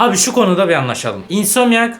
Abi şu konuda bir anlaşalım. Insomniac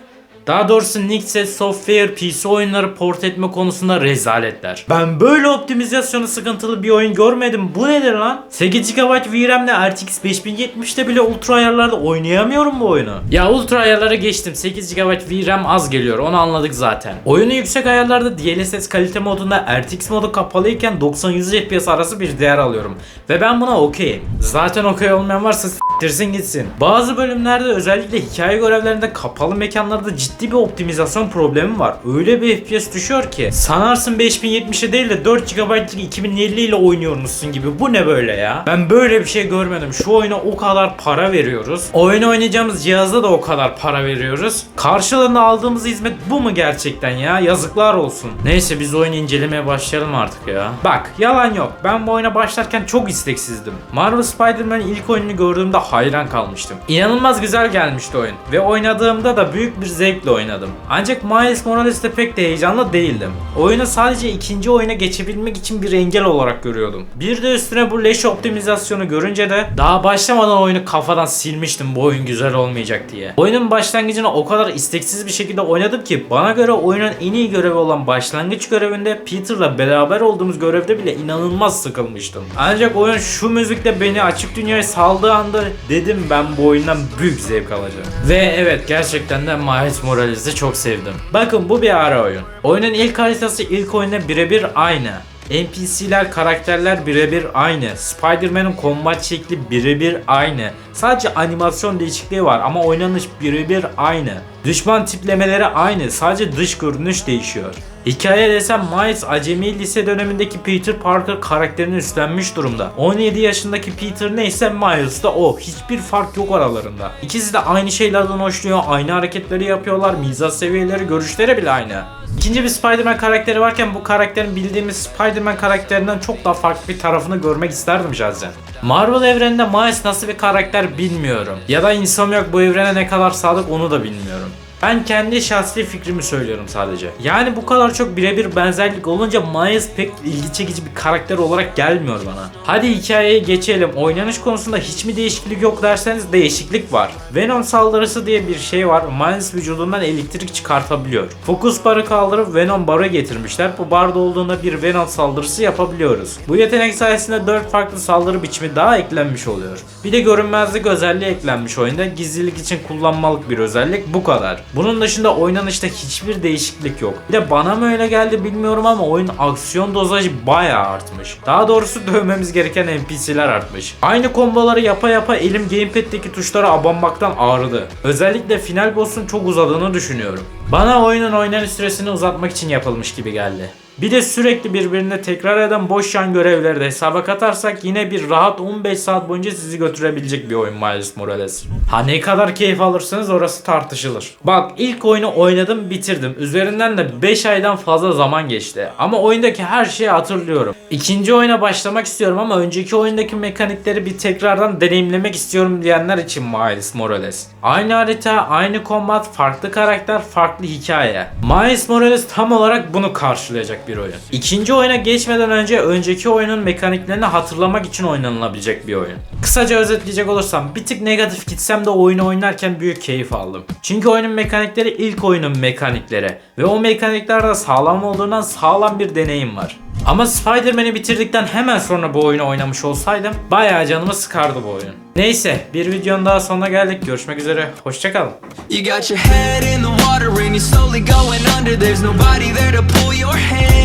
daha doğrusu Nixxes Software PC oyunları port etme konusunda rezaletler. Ben böyle optimizasyonu sıkıntılı bir oyun görmedim. Bu nedir lan? 8 GB VRAM'le RTX 5070'te bile ultra ayarlarda oynayamıyorum bu oyunu. Ya ultra ayarlara geçtim. 8 GB VRAM az geliyor. Onu anladık zaten. Oyunu yüksek ayarlarda DLSS kalite modunda RTX modu kapalıyken 90-100 FPS arası bir değer alıyorum. Ve ben buna okeyim. Zaten okey olmayan varsa s**tirsin gitsin. Bazı bölümlerde özellikle hikaye görevlerinde kapalı mekanlarda ciddi bir optimizasyon problemi var. Öyle bir FPS düşüyor ki sanarsın 5070'e değil de 4 GB'lık 2050 ile oynuyormuşsun gibi. Bu ne böyle ya? Ben böyle bir şey görmedim. Şu oyuna o kadar para veriyoruz. Oyunu oynayacağımız cihazda da o kadar para veriyoruz. Karşılığında aldığımız hizmet bu mu gerçekten ya? Yazıklar olsun. Neyse biz oyunu incelemeye başlayalım artık ya. Bak yalan yok. Ben bu oyuna başlarken çok isteksizdim. Marvel Spider-Man ilk oyununu gördüğümde hayran kalmıştım. İnanılmaz güzel gelmişti oyun. Ve oynadığımda da büyük bir zevkle oynadım. Ancak Miles Morales'te pek de heyecanlı değildim. Oyunu sadece ikinci oyuna geçebilmek için bir engel olarak görüyordum. Bir de üstüne bu leş optimizasyonu görünce de daha başlamadan oyunu kafadan silmiştim bu oyun güzel olmayacak diye. Oyunun başlangıcını o kadar isteksiz bir şekilde oynadım ki bana göre oyunun en iyi görevi olan başlangıç görevinde Peter'la beraber olduğumuz görevde bile inanılmaz sıkılmıştım. Ancak oyun şu müzikle beni açık dünyaya saldığı anda dedim ben bu oyundan büyük zevk alacağım. Ve evet gerçekten de Miles Morales'i çok sevdim. Bakın bu bir ara oyun. Oyunun ilk haritası ilk oyuna birebir aynı. NPC'ler, karakterler birebir aynı. Spider-Man'in kombat şekli birebir aynı. Sadece animasyon değişikliği var ama oynanış birebir aynı. Düşman tiplemeleri aynı. Sadece dış görünüş değişiyor. Hikaye desem Miles acemi lise dönemindeki Peter Parker karakterini üstlenmiş durumda. 17 yaşındaki Peter neyse Miles da o. Hiçbir fark yok aralarında. İkisi de aynı şeylerden hoşluyor. Aynı hareketleri yapıyorlar. Mizah seviyeleri, görüşleri bile aynı. İkinci bir Spider-Man karakteri varken bu karakterin bildiğimiz Spider-Man karakterinden çok daha farklı bir tarafını görmek isterdim şahsen. Marvel evreninde Miles nasıl bir karakter bilmiyorum. Ya da Insomniac bu evrene ne kadar sadık onu da bilmiyorum. Ben kendi şahsi fikrimi söylüyorum sadece. Yani bu kadar çok birebir benzerlik olunca Miles pek ilgi çekici bir karakter olarak gelmiyor bana. Hadi hikayeye geçelim. Oynanış konusunda hiç mi değişiklik yok derseniz değişiklik var. Venom saldırısı diye bir şey var. Miles vücudundan elektrik çıkartabiliyor. Fokus barı kaldırıp Venom barı getirmişler. Bu barda olduğunda bir Venom saldırısı yapabiliyoruz. Bu yetenek sayesinde 4 farklı saldırı biçimi daha eklenmiş oluyor. Bir de görünmezlik özelliği eklenmiş oyunda. Gizlilik için kullanmalık bir özellik bu kadar. Bunun dışında oynanışta hiçbir değişiklik yok. Bir de bana mı öyle geldi bilmiyorum ama oyun aksiyon dozajı bayağı artmış. Daha doğrusu dövmemiz gereken NPC'ler artmış. Aynı komboları yapa yapa elim gamepad'deki tuşlara abanmaktan ağrıdı. Özellikle final boss'un çok uzadığını düşünüyorum. Bana oyunun oynanış süresini uzatmak için yapılmış gibi geldi. Bir de sürekli birbirine tekrar eden boş yan görevleri de hesaba katarsak yine bir rahat 15 saat boyunca sizi götürebilecek bir oyun Miles Morales. Ha ne kadar keyif alırsınız orası tartışılır. Bak ilk oyunu oynadım bitirdim. Üzerinden de 5 aydan fazla zaman geçti. Ama oyundaki her şeyi hatırlıyorum. İkinci oyuna başlamak istiyorum ama önceki oyundaki mekanikleri bir tekrardan deneyimlemek istiyorum diyenler için Miles Morales. Aynı harita, aynı kombat, farklı karakter, farklı hikaye. Miles Morales tam olarak bunu karşılayacak bir oyun. İkinci oyuna geçmeden önce önceki oyunun mekaniklerini hatırlamak için oynanılabilecek bir oyun. Kısaca özetleyecek olursam bir tık negatif gitsem de oyunu oynarken büyük keyif aldım. Çünkü oyunun mekanikleri ilk oyunun mekanikleri ve o mekanikler de sağlam olduğundan sağlam bir deneyim var. Ama Spider-Man'i bitirdikten hemen sonra bu oyunu oynamış olsaydım bayağı canımı sıkardı bu oyun. Neyse bir videonun daha sonuna geldik. Görüşmek üzere. Hoşçakalın. You got your head in the water and you're slowly going under. There's nobody there to pull your hand.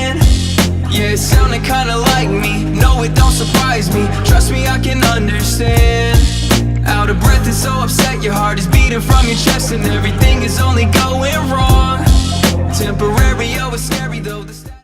Yeah, it sounded kinda like me. No, it don't surprise me. Trust me, I can understand. Out of breath and so upset, your heart is beating from your chest, and everything is only going wrong. Temporary, oh, it's scary though.